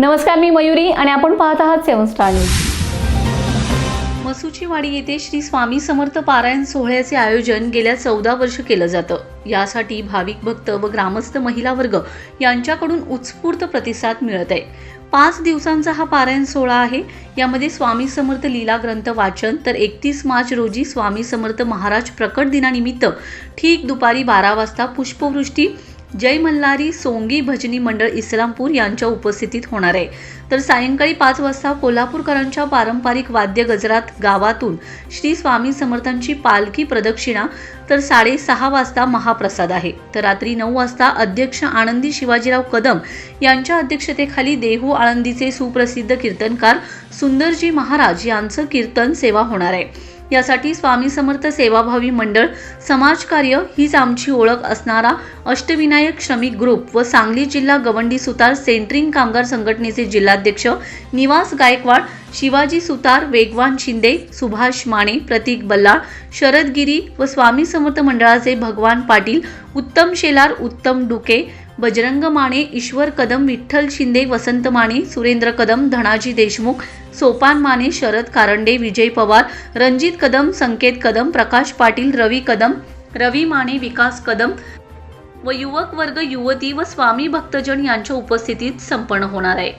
नमस्कार मी मयुरी आणि आपण पाहत आहात सेवन स्टार न्यूज. मसुचीवाडी येथे श्री स्वामी समर्थ पारायण सोहळ्याचे आयोजन गेल्या चौदा वर्ष केलं जातं. यासाठी भाविक भक्त व ग्रामस्थ महिला वर्ग यांच्याकडून उत्स्फूर्त प्रतिसाद मिळत आहे. पाच दिवसांचा हा पारायण सोहळा आहे. यामध्ये स्वामी समर्थ लीला ग्रंथ वाचन तर एकतीस मार्च रोजी स्वामी समर्थ महाराज प्रकट दिनानिमित्त ठीक दुपारी बारा वाजता पुष्पवृष्टी जय मल्हारी सोंगी भजनी मंडळ इस्लामपूर यांच्या उपस्थितीत होणार आहे. तर सायंकाळी पाच वाजता कोल्हापूरकरांच्या पारंपरिक वाद्य गजरात गावातून श्री स्वामी समर्थांची पालखी प्रदक्षिणा तर साडेसहा वाजता महाप्रसाद आहे. तर रात्री नऊ वाजता अध्यक्ष आनंदी शिवाजीराव कदम यांच्या अध्यक्षतेखाली देहू आळंदीचे सुप्रसिद्ध कीर्तनकार सुंदरजी महाराज यांचं कीर्तन सेवा होणार आहे. यासाठी स्वामी समर्थ सेवाभावी मंडळ समाजकार्य हीच आमची ओळख असणारा अष्टविनायक श्रमिक ग्रुप व सांगली जिल्हा गवंडी सुतार सेंट्रिंग कामगार संघटनेचे जिल्हाध्यक्ष निवास गायकवाड शिवाजी सुतार वेगवान शिंदे सुभाष माने प्रतीक बल्लाळ शरद गिरी व स्वामी समर्थ मंडळाचे भगवान पाटील उत्तम शेलार उत्तम डुके बजरंग माने ईश्वर कदम विठ्ठल शिंदे वसंत माने सुरेंद्र कदम धनाजी देशमुख सोपान माने शरद कारंडे विजय पवार रणजित कदम संकेत कदम प्रकाश पाटील रवी कदम रवी माने विकास कदम व युवक वर्ग युवती व स्वामी भक्तजन यांच्या उपस्थितीत संपन्न होणार आहे.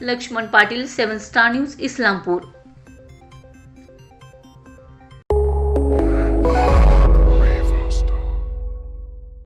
Laxman Patil seven star news Islampur.